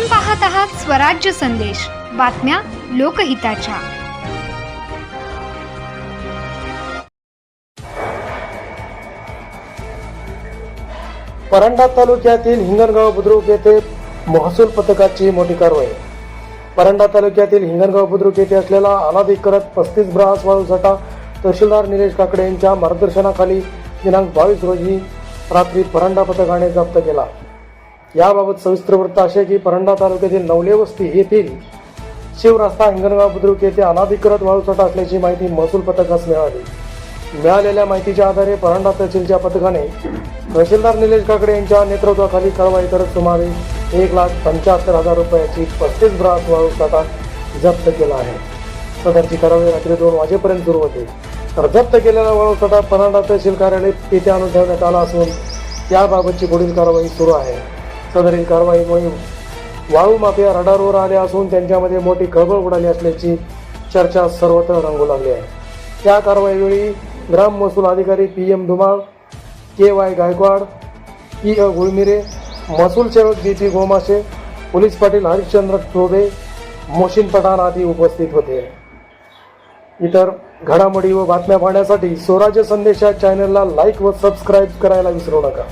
आपण पाहत आहात स्वराज्य संदेश. बातम्या लोकहिताच्या. परंडा तालुक्यातील हिंगणगाव बुद्रुक येथे महसूल पथकाची मोठी कारवाई. परंडा तालुक्यातील हिंगणगाव बुद्रुक येथे असलेला अनाधिकृत पस्तीस ब्रास वाळू साठा तहसीलदार निलेश काकडे यांच्या मार्गदर्शनाखाली दिनांक बावीस रोजी रात्री परंडा पथकाने जप्त केला. याबाबत सविस्तर वृत्त असे की परंडा तालुक्यातील नवले वस्ती येथील शिवरस्ता हिंगणगाव बुद्रुक येथे अनाधिकृत वाळू साठा असल्याची माहिती महसूल पथकास मिळाली. मिळालेल्या माहितीच्या आधारे परंडा तहसीलच्या पथकाने तहसीलदार निलेश काकडे यांच्या नेतृत्वाखाली कारवाई करत सुमारे एक लाख पंच्याहत्तर हजार रुपयाची पस्तीस ब्रास वाळू साठा जप्त केला आहे. सदरची कारवाई रात्री दोन वाजेपर्यंत सुरू होते. तर जप्त केलेला वाळू साठा परंडा तहसील कार्यालय येथे आणून ठेवण्यात आला असून याबाबतची पुढील कारवाई सुरू आहे. सदरील कारवाईमुळे वाळू माफिया रडारवर आले असून त्यांच्यामध्ये मोठी खळबळ उडाली असल्याची चर्चा सर्वत्र रंगू लागली आहे. त्या कारवाईवेळी ग्राम महसूल अधिकारी P M Dhumal K Y Gaikwad P A Gulmire महसूल सेवक D P Gomashe police Patil Harishchandra Chobe Mohsin Pathan आदी उपस्थित होते. इतर घडामोडी व बातम्या पाहण्यासाठी स्वराज्य संदेश या चॅनलला लाईक व सबस्क्राईब करायला विसरू नका.